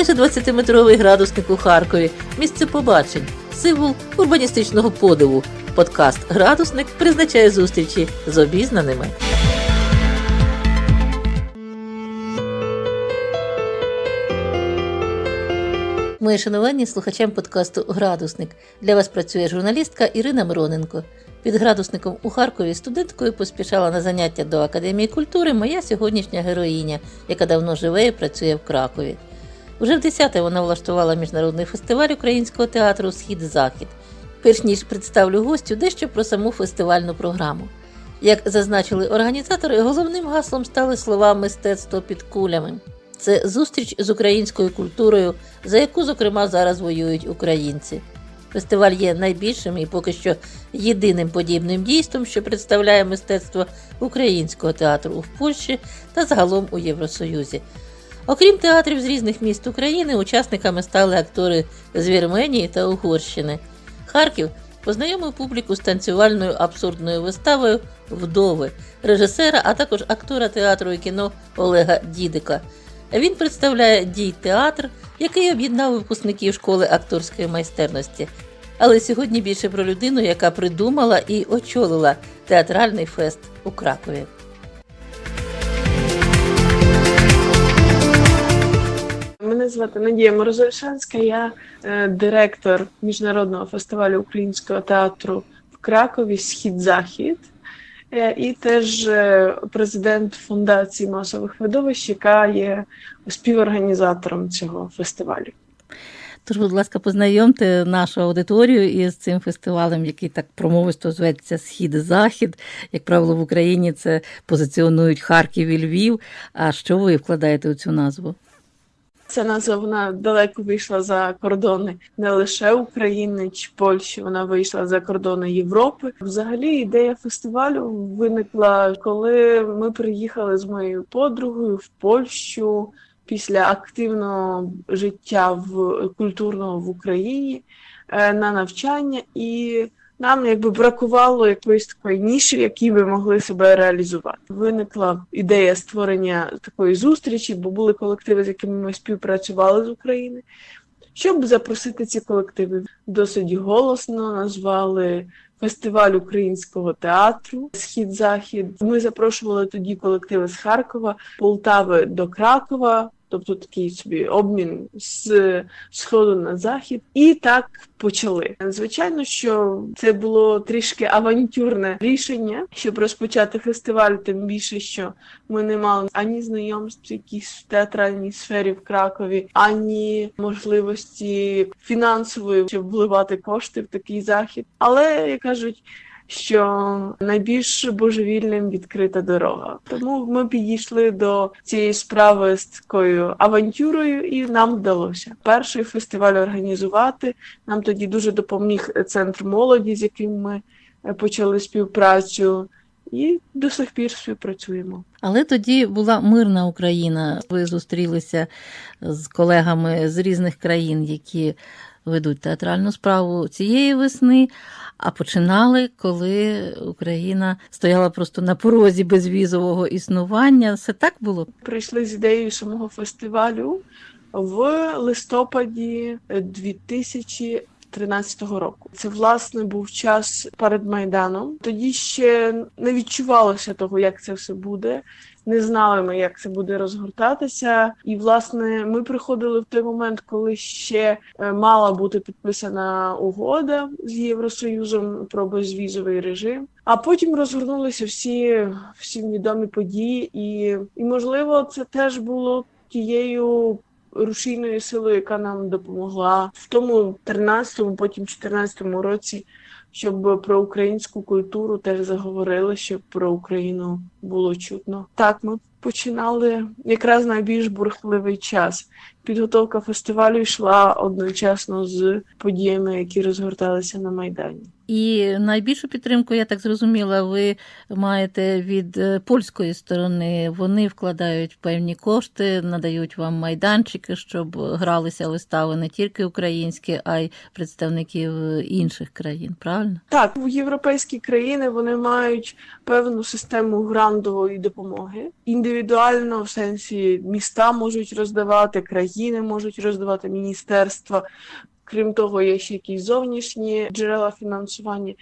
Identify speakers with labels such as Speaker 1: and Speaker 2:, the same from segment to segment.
Speaker 1: Майже 20-метровий градусник у Харкові, місце побачень, символ урбаністичного подиву. Подкаст Градусник призначає зустрічі з обізнаними. Мої шановані слухачам подкасту Градусник. Для вас працює журналістка Ірина Мироненко. Під градусником у Харкові студенткою поспішала на заняття до Академії культури моя сьогоднішня героїня, яка давно живе і працює в Кракові. Уже в 10-те вона влаштувала міжнародний фестиваль українського театру Схід-Захід. Перш ніж представлю гостю дещо про саму фестивальну програму. Як зазначили організатори, головним гаслом стали слова мистецтво під кулями. Це зустріч з українською культурою, за яку, зокрема, зараз воюють українці. Фестиваль є найбільшим і поки що єдиним подібним дійством, що представляє мистецтво українського театру в Польщі та загалом у Євросоюзі. Окрім театрів з різних міст України, учасниками стали актори з Вірменії та Угорщини. Харків познайомив публіку з танцювальною абсурдною виставою Вдови режисера, а також актора театру і кіно Олега Дідика. Він представляє дій театр, який об'єднав випускників школи акторської майстерності. Але сьогодні більше про людину, яка придумала і очолила театральний фест у Кракові.
Speaker 2: Мене звати Надія Морозольшанська, я е, директор міжнародного фестивалю українського театру в Кракові Схід-Захід. Е, І теж е, президент фундації масових видовищ, яка є співорганізатором цього фестивалю.
Speaker 1: Тож, будь ласка, познайомте нашу аудиторію із цим фестивалем, який так промовисто зветься Схід-Захід. Як правило, в Україні це позиціонують Харків і Львів. А що ви вкладаєте у цю назву?
Speaker 2: Ця назва вона далеко вийшла за кордони не лише України чи Польщі, вона вийшла за кордони Європи. Взагалі, ідея фестивалю виникла, коли ми приїхали з моєю подругою в Польщу після активного життя в культурного в Україні е, на навчання, і нам якби бракувало якоїсь такої ніші, в якій ми могли себе реалізувати. Виникла ідея створення такої зустрічі, бо були колективи, з якими ми співпрацювали з України. Щоб запросити ці колективи, досить голосно назвали фестиваль українського театру Схід-Захід. Ми запрошували тоді колективи з Харкова, Полтави до Кракова. Тобто такий собі обмін з сходу на захід, і так почали. Звичайно, що це було трішки авантюрне рішення, щоб розпочати фестиваль, тим більше, що ми не мали ані знайомств, якісь в театральній сфері в Кракові, ані можливості фінансової, щоб вливати кошти в такий захід. Але як кажуть. Що найбільш божевільним відкрита дорога, тому ми підійшли до цієї справи з такою авантюрою, і нам вдалося перший фестиваль організувати. Нам тоді дуже допоміг центр молоді, з яким ми е, почали співпрацю, і до сих пір співпрацюємо.
Speaker 1: Але тоді була мирна Україна. Ви зустрілися з колегами з різних країн, які ведуть театральну справу цієї весни. А починали, коли Україна стояла просто на порозі безвізового існування. Все так було?
Speaker 2: Прийшли з ідеєю самого фестивалю в листопаді 2013 року. Це власне був час перед майданом. Тоді ще не відчувалося того, як це все буде. Не знали ми, як це буде розгортатися, і власне ми приходили в той момент, коли ще е, мала бути підписана угода з Євросоюзом про безвізовий режим. А потім розгорнулися всі всім відомі події, і, і можливо, це теж було тією рушійною силою, яка нам допомогла в тому 13-му, потім 14-му році, щоб про українську культуру теж заговорили, щоб про Україну було чутно. Так, ми починали якраз найбільш бурхливий час. Підготовка фестивалю йшла одночасно з подіями, які розгорталися на майдані.
Speaker 1: І найбільшу підтримку, я так зрозуміла, ви маєте від е, польської сторони. Вони вкладають певні кошти, надають вам майданчики, щоб гралися вистави не тільки українські, а й представників е, інших країн. Правильно?
Speaker 2: Так, в європейські країни вони мають певну систему грантової допомоги. Індивідуально, в сенсі міста можуть роздавати, країни можуть роздавати міністерства. Крім того, є ще якісь зовнішні джерела фінансування,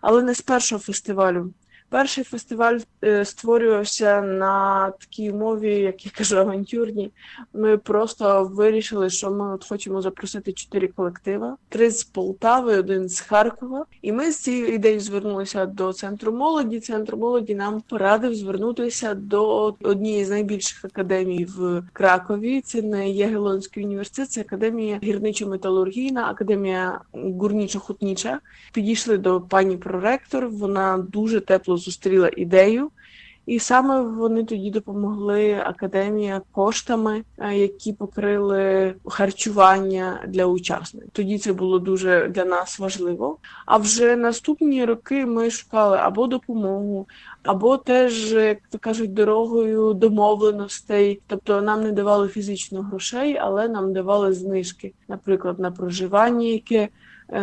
Speaker 2: але не з першого фестивалю. Перший фестиваль е, створювався на такій мові, як я кажу, авантюрній. Ми просто вирішили, що ми от хочемо запросити чотири колектива: три з Полтави, один з Харкова. І ми з цією ідеєю звернулися до центру молоді. Центр молоді нам порадив звернутися до однієї з найбільших академій в Кракові. Це не Ягелонський університет, це академія гірничо-металургійна, академія гурнічо-хутніча. Підійшли до пані проректор. Вона дуже тепло зустріла ідею. І саме вони тоді допомогли академія коштами, е, які покрили харчування для учасників. Тоді це було дуже для нас важливо. А вже наступні роки ми шукали або допомогу, або теж, як то кажуть, дорогою домовленостей. Тобто нам не давали фізично грошей, але нам давали знижки, наприклад, на проживання, яке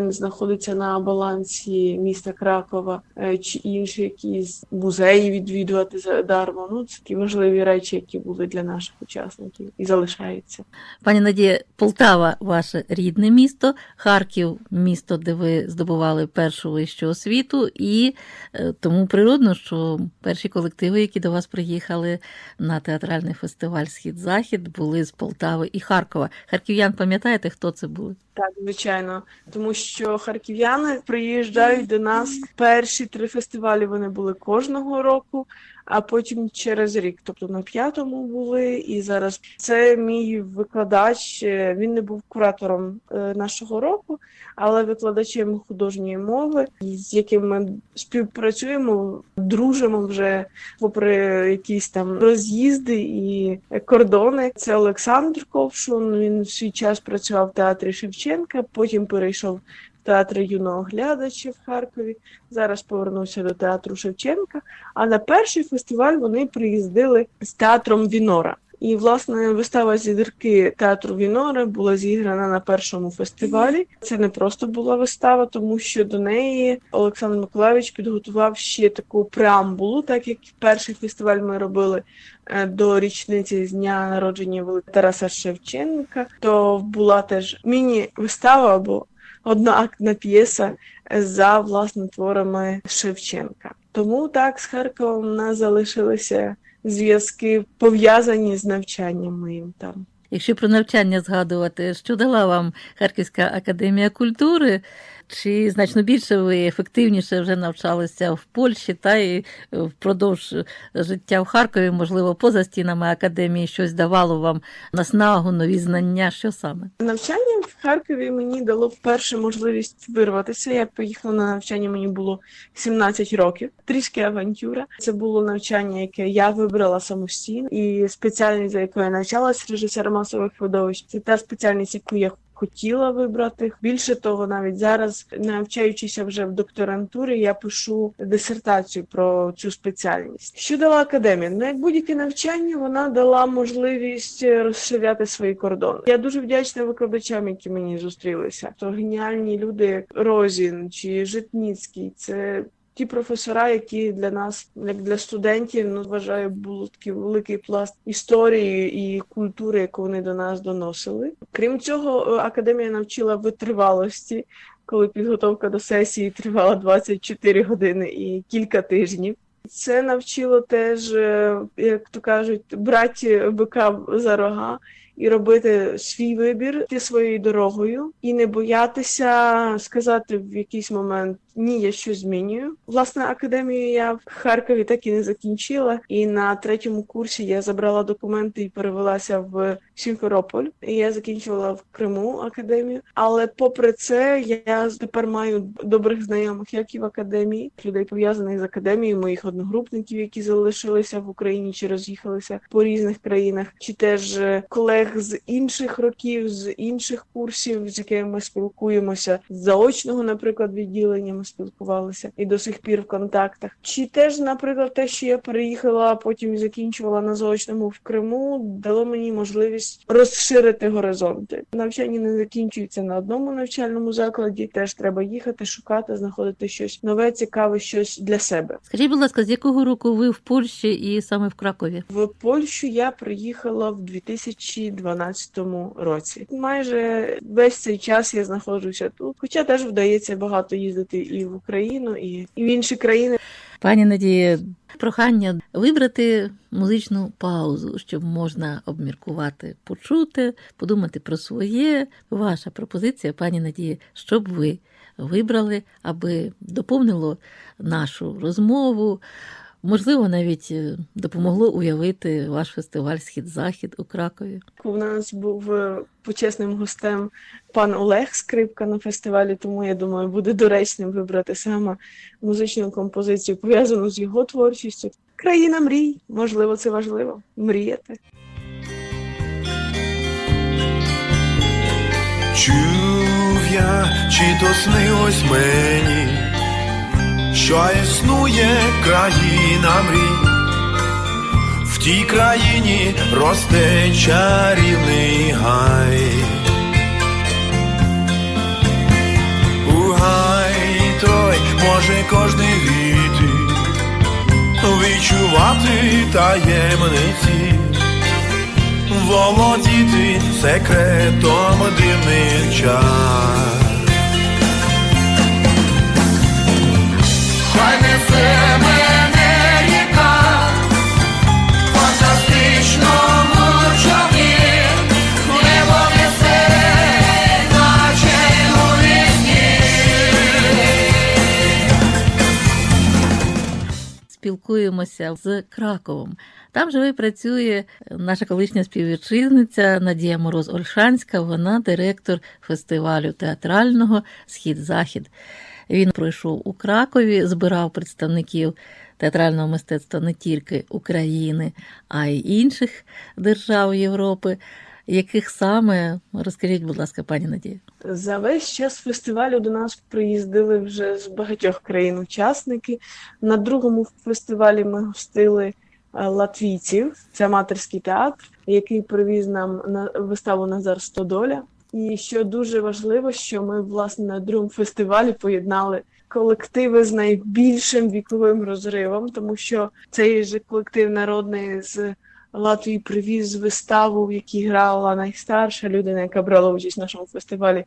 Speaker 2: знаходиться на балансі міста Кракова, е, чи інші якісь музеї відвідувати задармо. Ну це такі важливі речі, які були для наших учасників і залишаються.
Speaker 1: Пані Надія, Полтава ваше рідне місто, Харків місто, де ви здобували першу вищу освіту, і е, тому природно, що перші колективи, які до вас приїхали на театральний фестиваль Схід-Захід, були з Полтави і Харкова. Харків'ян, пам'ятаєте, хто це були?
Speaker 2: Так, звичайно, тому що харків'яни приїжджають до нас. Перші три фестивалі вони були кожного року, а потім через рік. Тобто на п'ятому були, і зараз це мій викладач. е, Він не був куратором е, нашого року, але викладачем художньої мови, з яким ми співпрацюємо, дружимо вже попри якісь там роз'їзди і кордони. Це Олександр Ковшун. Він в свій час працював в театрі Шевченка, потім перейшов в театр юного глядача в Харкові. Зараз повернувся до театру Шевченка. А на перший фестиваль вони приїздили з театром Вінора. І, власне, вистава зірки театру Вінора була зіграна на першому фестивалі. Це не просто була вистава, тому що до неї Олександр Миколаївич підготував ще таку преамбулу, так як перший фестиваль ми робили е, до річниці з дня народження Тараса Шевченка. То була теж міні-вистава або одноактна п'єса за власне творами Шевченка. Тому так з Харковом у нас залишилися зв'язки пов'язані з навчанням моїм там.
Speaker 1: Якщо про навчання згадувати, що дала вам Харківська академія культури, чи значно більше ви ефективніше вже навчалися в Польщі, та й впродовж життя в Харкові, можливо, поза стінами академії щось давало вам наснагу, нові знання, що саме?
Speaker 2: Навчання в Харкові мені дало вперше можливість вирватися. Я поїхала на навчання, мені було 17 років. Трішки авантюра. Це було навчання, яке я вибрала самостійно, і спеціальність, за якою я навчалась, режисер масових видовищ. Це та спеціальність, яку я хотіла вибрати. Більше того, навіть зараз, навчаючися вже в докторантурі, я пишу дисертацію про цю спеціальність. Що дала академія? Ну, як будь-яке навчання, вона дала можливість розширяти свої кордони. Я дуже вдячна викладачам, які мені зустрілися. То геніальні люди, як Розін чи Житніцький. Це Ті професора, які для нас, як для студентів, ну вважаю, було такий великий пласт історії і культури, яку вони до нас доносили. Крім цього, е, академія навчила витривалості, коли підготовка до сесії тривала 24 години і кілька тижнів. Це навчило теж, е, як то кажуть, брати бика за рога і робити свій вибір, йти своєю дорогою, і не боятися сказати в якийсь момент ні, я щось змінюю. Власне, академію я в Харкові так і не закінчила. І на третьому курсі я забрала документи і перевелася в Сімферополь. І я закінчувала в Криму академію. Але попри це, я тепер маю добрих знайомих, як і в академії, людей пов'язаних з академією, моїх одногрупників, які залишилися в Україні чи роз'їхалися по різних країнах, чи теж е, колег з інших років, з інших курсів, з якими ми спілкуємося, з заочного, наприклад, відділення ми спілкувалися і до сих пір в контактах. Чи теж, наприклад, те, що я переїхала, потім закінчувала на заочному в Криму, дало мені можливість розширити горизонти. Навчання не закінчується на одному навчальному закладі. Теж треба їхати, шукати, знаходити щось нове, цікаве, щось для себе.
Speaker 1: Скажіть, будь ласка, з якого року ви в Польщі і саме в Кракові?
Speaker 2: В Польщу я приїхала в 2012 році. Майже весь цей час я знаходжуся тут, хоча теж вдається багато їздити і в Україну, і, в інші країни.
Speaker 1: Пані Надії, прохання вибрати музичну паузу, щоб можна обміркувати, почути, подумати про своє. Ваша пропозиція, пані Надії, що б ви вибрали, аби доповнило нашу розмову. Можливо, навіть е, допомогло уявити ваш фестиваль Схід-Захід у Кракові.
Speaker 2: У нас був е, почесним гостем пан Олег Скрипка на фестивалі, тому я думаю, буде доречним вибрати саме музичну композицію, пов'язану з його творчістю. Країна мрій, можливо, це важливо. Мріяти.
Speaker 3: Чув я, чи то снилось мені, що існує країна мрій, в тій країні росте чарівний гай. У гай той може кожний війти, відчувати таємниці володіти секретом дивних чар. Хай несе мене ріка, фантастичному човні, наче у
Speaker 1: спілкуємося з Краковом. Там живе працює наша колишня співвітчизниця Надія Мороз Ольшанська. Вона директор фестивалю театрального Схід-Захід. Він пройшов у Кракові, збирав представників театрального мистецтва не тільки України, а й інших держав Європи. Яких саме розкажіть, будь ласка, пані Надія?
Speaker 2: За весь час фестивалю до нас приїздили вже з багатьох країн учасники. На другому фестивалі ми гостили е, латвійців. Це аматорський театр, який привіз нам на виставу Назар Стодоля. І що дуже важливо, що ми власне на другому фестивалі поєднали колективи з найбільшим віковим розривом, тому що цей же колектив народний з Латвії привіз виставу, в якій грала найстарша людина, яка брала участь в нашому фестивалі.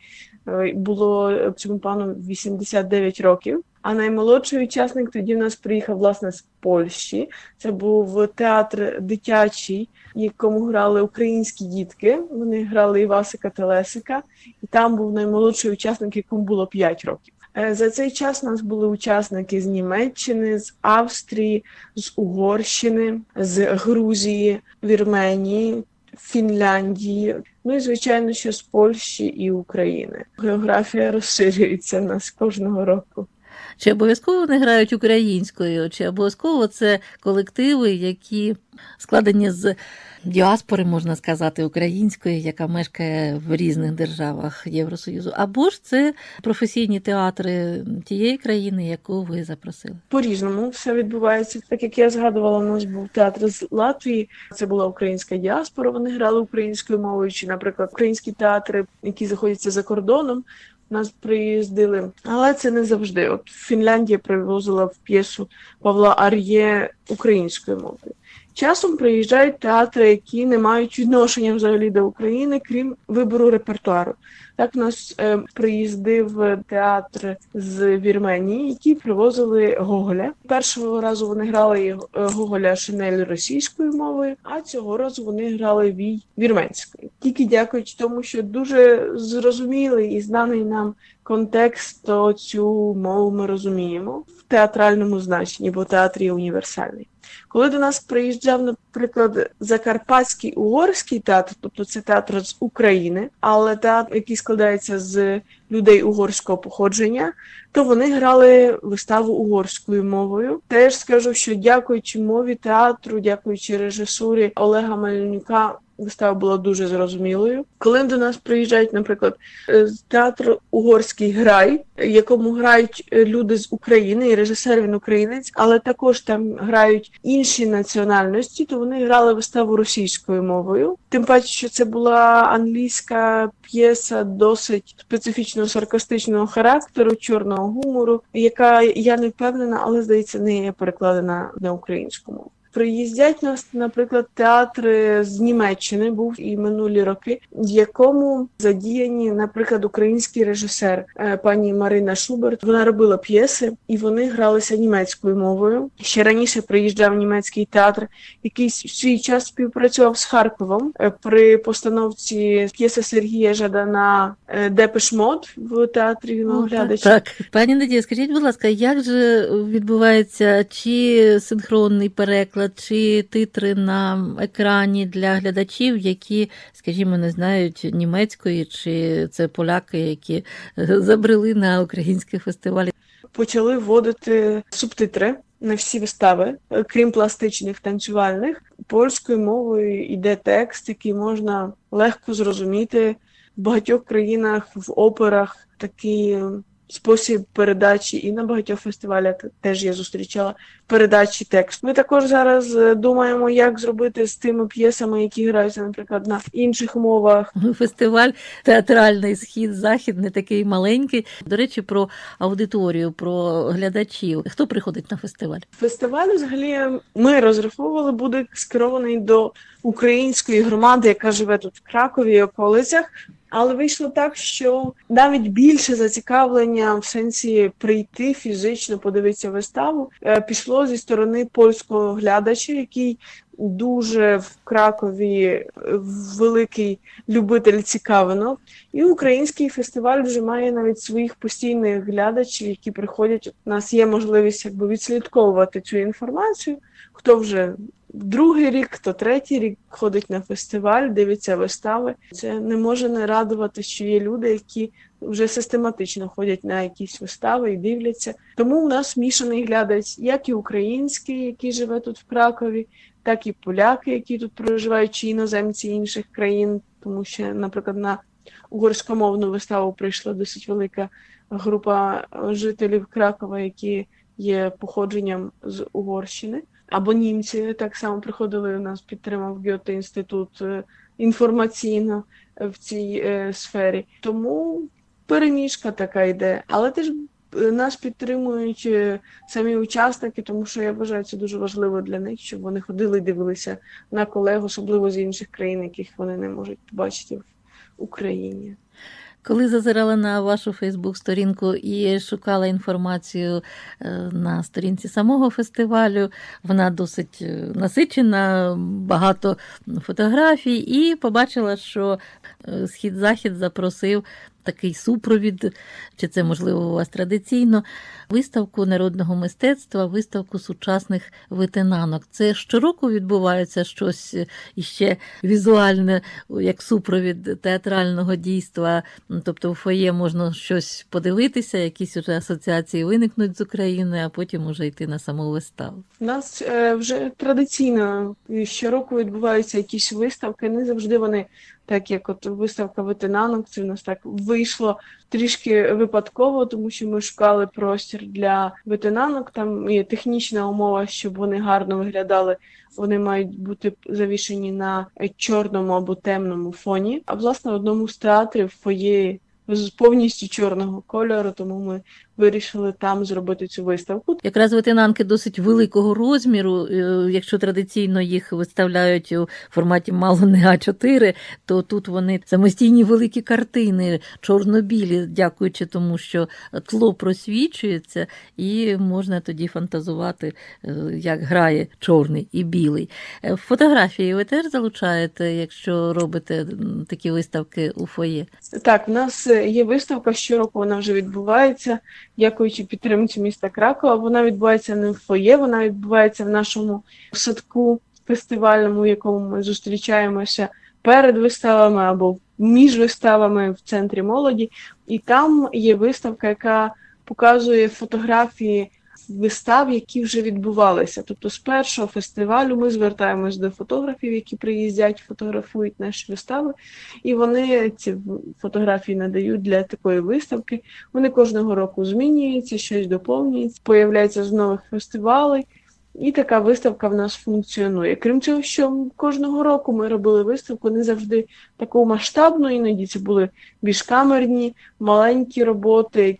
Speaker 2: Е, Було е, цьому пану 89 років. А наймолодший учасник тоді в нас приїхав власне з Польщі. Це був театр дитячий, якому грали українські дітки. Вони грали Івасика та Лесика, і там був наймолодший учасник, якому було 5 років. Е, За цей час у нас були учасники з Німеччини, з Австрії, з Угорщини, з Грузії, Вірменії, Фінляндії. Ну і звичайно, що з Польщі і України. Географія розширюється в нас кожного року.
Speaker 1: Чи обов'язково вони грають українською, чи обов'язково це колективи, які складені з діаспори, можна сказати, української, яка мешкає в різних державах Євросоюзу, або ж це професійні театри тієї країни, яку ви запросили?
Speaker 2: По-різному все відбувається. Так як я згадувала, у нас був театр з Латвії. Це була українська діаспора. Вони грали українською мовою. Чи, наприклад, українські театри, які знаходяться за кордоном. Нас приїздили, але це не завжди. От Фінляндія привозила в п'єсу Павла Ар'є українською мовою. Часом приїжджають театри, які не мають відношення взагалі до України, крім вибору репертуару. Так у нас е, приїздив театр з Вірменії, які привозили Гоголя. Першого разу вони грали е, Гоголя Шинель російською мовою, а цього разу вони грали вій вірменською. Тільки дякуючи тому, що дуже зрозумілий і знаний нам контекст, то цю мову ми розуміємо в театральному значенні, бо театр є універсальний. Коли до нас приїжджав, наприклад, Закарпатський угорський театр, тобто це театр з України, але театр, який складається з людей угорського походження, то вони грали виставу угорською мовою. Теж скажу, що дякуючи мові театру, дякуючи режисурі Олега Мельнюка, вистава була дуже зрозумілою. Коли до нас приїжджають, наприклад, е, з театру Угорський грай, якому грають е, люди з України, і режисер він українець, але також там грають інші національності, то вони грали виставу російською мовою. Тим паче, що це була англійська п'єса досить специфічного саркастичного характеру, чорного гумору, яка я не впевнена, але здається, не є перекладена на українську мову. Приїздять нас, наприклад, театри з Німеччини був і минулі роки, в якому задіяні, наприклад, український режисер е, пані Марина Шуберт. Вона робила п'єси, і вони гралися німецькою мовою. Ще раніше приїжджав німецький театр, який в свій час співпрацював з Харковом е, при постановці п'єси Сергія Жадана е, Депеш Мод в театрі Вinoглядача.
Speaker 1: Так, пані Надія, скажіть, будь ласка, як же відбувається чи синхронний переклад, чи титри на екрані для глядачів, які, скажімо, не знають німецької, чи це поляки, які забрели на українські фестивалі?
Speaker 2: почали вводити субтитри на всі вистави, крім пластичних танцювальних. Польською мовою йде текст, який можна легко зрозуміти в багатьох країнах в операх. Такий е, спосіб передачі і на багатьох фестивалях теж я зустрічала передачі тексту. Ми також зараз е, думаємо, як зробити з тими п'єсами, які граються, наприклад, на інших мовах.
Speaker 1: Фестиваль театральний схід захід не такий маленький. До речі, про аудиторію, про глядачів. Хто приходить на фестиваль?
Speaker 2: Фестиваль, взагалі, ми розраховували, буде скерований до української громади, яка живе тут в Кракові і околицях. Але вийшло так, що навіть більше зацікавлення в сенсі прийти фізично подивитися виставу е, пішло зі сторони польського глядача, який дуже в Кракові е, великий любитель цікавинок. І український фестиваль вже має навіть своїх постійних глядачів, які приходять. У нас є можливість якби відслідковувати цю інформацію. Хто вже другий рік, хто третій рік ходить на фестиваль, дивиться вистави. Це не може не радувати, що є люди, які вже систематично ходять на якісь вистави і дивляться. Тому у нас мішаний глядач, як і український, який живе тут в Кракові, так і поляки, які тут проживають, чи іноземці інших країн, тому що, наприклад, на угорськомовну виставу прийшла досить велика група жителів Кракова, які є походженням з Угорщини. Або німці так само приходили у нас, підтримав Гьоте інститут е, інформаційно е, в цій е, сфері. Тому переміжка така йде. Але теж нас підтримують самі учасники, тому що я вважаю це дуже важливо для них, щоб вони ходили і дивилися на колег, особливо з інших країн, яких вони не можуть побачити в Україні.
Speaker 1: Коли зазирала на вашу Фейсбук-сторінку і шукала інформацію е, на сторінці самого фестивалю, вона досить е, насичена, багато фотографій, і побачила, що е, схід-захід запросив такий супровід, чи це можливо у вас традиційно, виставку народного мистецтва, виставку сучасних витинанок. Це щороку відбувається щось іще візуальне, як супровід театрального дійства. Тобто в фоє можна щось подивитися, якісь уже асоціації виникнуть з України, а потім уже йти на саму виставу.
Speaker 2: У нас е, вже традиційно щороку відбуваються якісь виставки. Не завжди вони так, як от виставка ветенанок, це в нас так вийшло трішки випадково, тому що ми шукали простір для ветенанок. Там є технічна умова, щоб вони гарно виглядали. Вони мають бути завішені на чорному або темному фоні. А власне в одному з театрів фоє повністю чорного кольору, тому ми вирішили там зробити цю виставку.
Speaker 1: Якраз ветенанки досить великого розміру. е, Якщо традиційно їх виставляють у форматі мало не А4, то тут вони самостійні великі картини, чорно-білі, дякуючи тому, що тло просвічується, і можна тоді фантазувати, е, як грає чорний і білий. Е, Фотографії ви теж залучаєте, якщо робите такі виставки у фоє?
Speaker 2: Так, в нас є виставка щороку, вона вже відбувається. Дякуючи підтримці міста Кракова. Вона відбувається не в фоє, вона відбувається в нашому садку фестивальному, в якому ми зустрічаємося перед виставами або між виставами в центрі молоді. І там є виставка, яка показує фотографії вистав, які вже відбувалися. Тобто, з першого фестивалю ми звертаємось до фотографів, які приїздять, фотографують наші вистави, і вони ці фотографії надають для такої виставки. Вони кожного року змінюються, щось доповнюється, появляється з нових фестивалей. І така виставка в нас функціонує. Крім цього, що кожного року ми робили виставку не завжди таку масштабну, іноді це були більш камерні, маленькі роботи,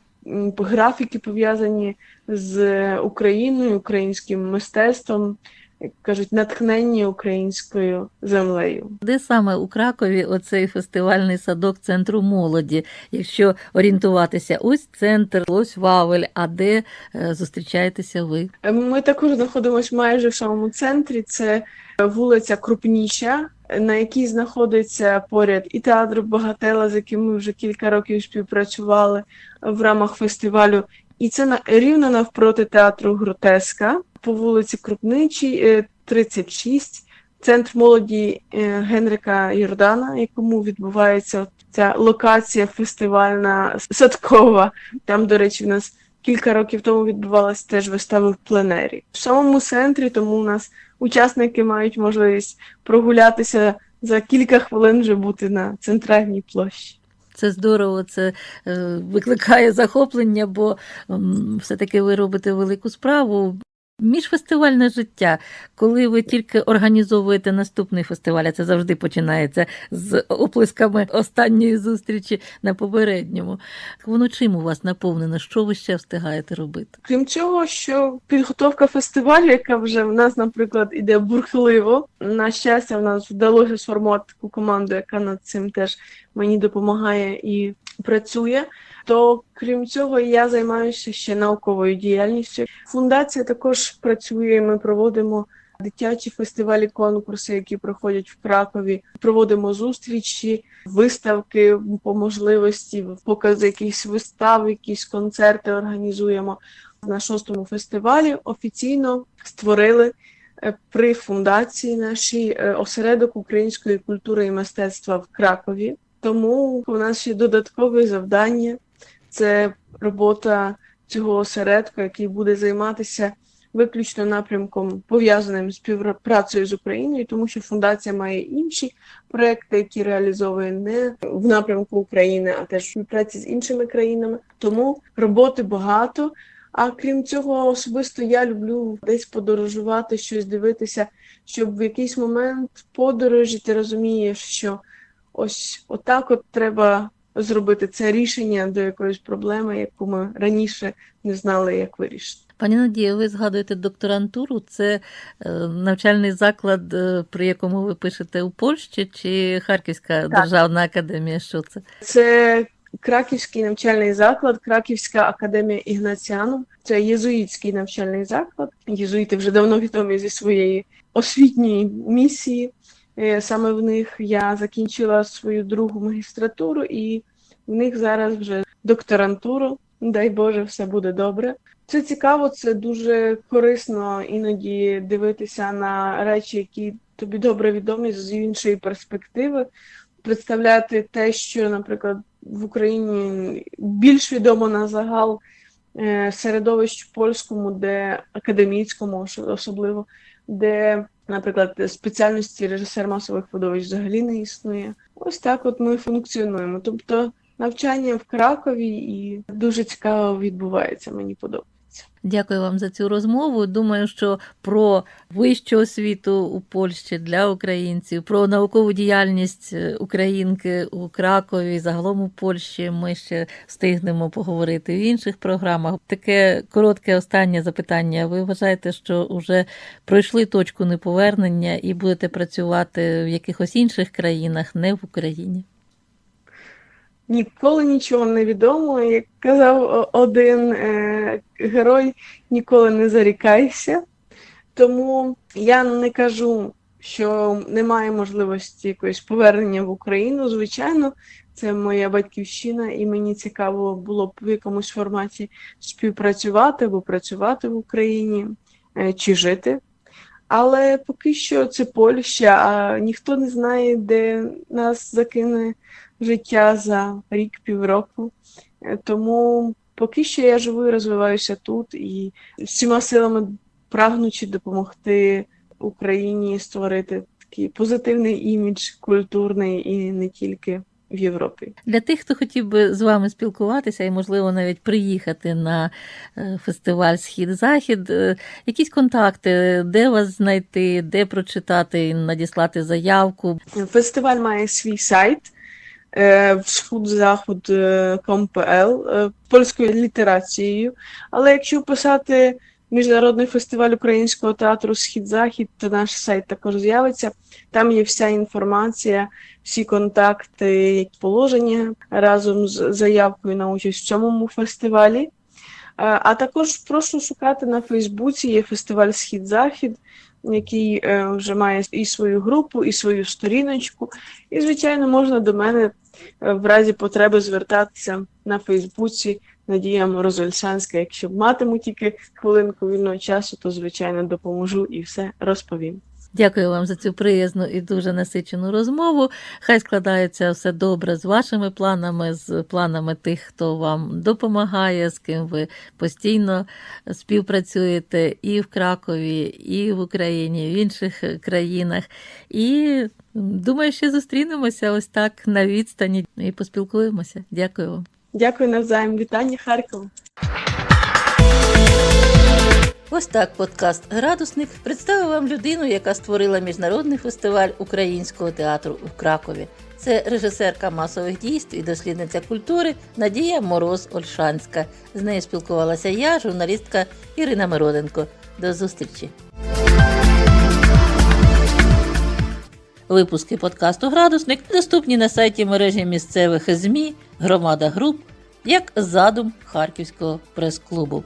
Speaker 2: графіки пов'язані з Україною, українським мистецтвом, як кажуть, натхненні українською землею.
Speaker 1: Де саме у Кракові оцей фестивальний садок центру молоді? Якщо орієнтуватися, ось центр, ось Вавель, а де е, зустрічаєтеся ви?
Speaker 2: Ми також знаходимося майже в самому центрі. Це вулиця Крупніша, на якій знаходиться поряд і театр Багателла, з яким ми вже кілька років співпрацювали в рамках фестивалю. І це на рівно навпроти театру Гротеска по вулиці Крупничій, е, 36, центр молоді е, Генрика Йордана, якому відбувається ця локація фестивальна садкова. Там, до речі, в нас кілька років тому відбувалася теж вистава в пленері. В самому центрі, тому у нас учасники мають можливість прогулятися за кілька хвилин вже бути на центральній площі.
Speaker 1: Це здорово, це е, викликає захоплення, бо все-таки ви робите велику справу. Міжфестивальне життя, коли ви тільки організовуєте наступний фестиваль, а це завжди починається з оплесками останньої зустрічі на попередньому. Воно чим у вас наповнено? Що ви ще встигаєте робити?
Speaker 2: Крім цього, що підготовка фестивалю, яка вже в нас, наприклад, іде бурхливо. На щастя, в нас вдалося сформувати таку команду, яка над цим теж мені допомагає і працює. То крім цього, я займаюся ще науковою діяльністю. Фундація також працює. Ми проводимо дитячі фестивалі, конкурси, які проходять в Кракові. Проводимо зустрічі, виставки по можливості, покази якихось вистав, якісь концерти організуємо. На шостому фестивалі офіційно створили е, при фундації нашій е, осередок української культури і мистецтва в Кракові. Тому у нас ще додаткове завдання це робота цього осередку, який буде займатися виключно напрямком пов'язаним з співпрацею з Україною, тому що фундація має інші проекти, які реалізовує не в напрямку України, а теж співпраці з іншими країнами. Тому роботи багато. А крім цього, особисто я люблю десь подорожувати, щось дивитися, щоб в якийсь момент подорожі ти розумієш, що ось отак от треба зробити це рішення до якоїсь проблеми, яку ми раніше не знали, як вирішити.
Speaker 1: Пані Надія, ви згадуєте докторантуру? Це е, навчальний заклад, е, при якому ви пишете у Польщі, чи Харківська державна академія? Що це?
Speaker 2: Це Краківський навчальний заклад, Краківська академія Ігнаціану. Це єзуїтський навчальний заклад. Єзуїти вже давно відомі зі своєї освітньої місії. Е, Саме в них я закінчила свою другу магістратуру, і в них зараз вже докторантуру. Дай Боже, все буде добре. Це цікаво, це дуже корисно іноді дивитися на речі, які тобі добре відомі з іншої перспективи, представляти те, що, наприклад, в Україні більш відомо на загал е, середовищ польському, де академічному, особливо, де, наприклад, спеціальності режисер масових видовищ взагалі не існує. Ось так от ми функціонуємо. Тобто навчання в Кракові і дуже цікаво відбувається, мені подобається.
Speaker 1: Дякую вам за цю розмову. Думаю, що про вищу освіту у Польщі для українців, про наукову діяльність е, українки у Кракові, загалом у Польщі ми ще встигнемо поговорити в інших програмах. Таке коротке останнє запитання. Ви вважаєте, що вже пройшли точку неповернення і будете працювати в якихось інших країнах, не в Україні?
Speaker 2: Ніколи нічого не відомо. Як казав один е, герой, ніколи не зарікайся. Тому я не кажу, що немає можливості якоїсь повернення в Україну. Звичайно, це моя батьківщина, і мені цікаво було б в якомусь форматі співпрацювати або працювати в Україні е, чи жити. Але поки що це Польща, а ніхто не знає, де нас закине життя за рік-півроку. Е, Тому Поки що я живу і розвиваюся тут, і всіма силами прагнучи допомогти Україні створити такий позитивний імідж культурний і не тільки в Європі.
Speaker 1: Для тих, хто хотів би з вами спілкуватися і, можливо, навіть приїхати на е, фестиваль Схід-Захід, е, якісь контакти, де вас знайти, де прочитати, надіслати заявку.
Speaker 2: Фестиваль має свій сайт е, всхуд-захуд.com.pl е, польською літерацією. Але якщо писати Міжнародний фестиваль українського театру Схід-Захід, то наш сайт також з'явиться. Там є вся інформація, всі контакти, положення разом з заявкою на участь в цьому фестивалі. Е, А також прошу шукати на Фейсбуці є фестиваль Схід-Захід, який е, вже має і свою групу, і свою сторіночку. І, звичайно, можна до мене е, в разі потреби звертатися на Фейсбуці Надія Морозольшанська. Якщо матиму тільки хвилинку вільного часу, то звичайно допоможу і все розповім.
Speaker 1: Дякую вам за цю приязну і дуже насичену розмову. Хай складається все добре з вашими планами, з планами тих, хто вам допомагає, з ким ви постійно співпрацюєте і в Кракові, і в Україні, і в інших країнах. І думаю, ще зустрінемося ось так на відстані і поспілкуємося. Дякую вам.
Speaker 2: Дякую навзаєм. Вітання Харкову.
Speaker 1: Ось так подкаст Градусник представив вам людину, яка створила міжнародний фестиваль українського театру у Кракові. Це режисерка масових дійств і дослідниця культури Надія Мороз Ольшанська. З нею спілкувалася я, журналістка Ірина Мироненко. До зустрічі. Випуски подкасту Градусник доступні на сайті мережі місцевих ЗМІ Громада Груп як задум Харківського прес-клубу.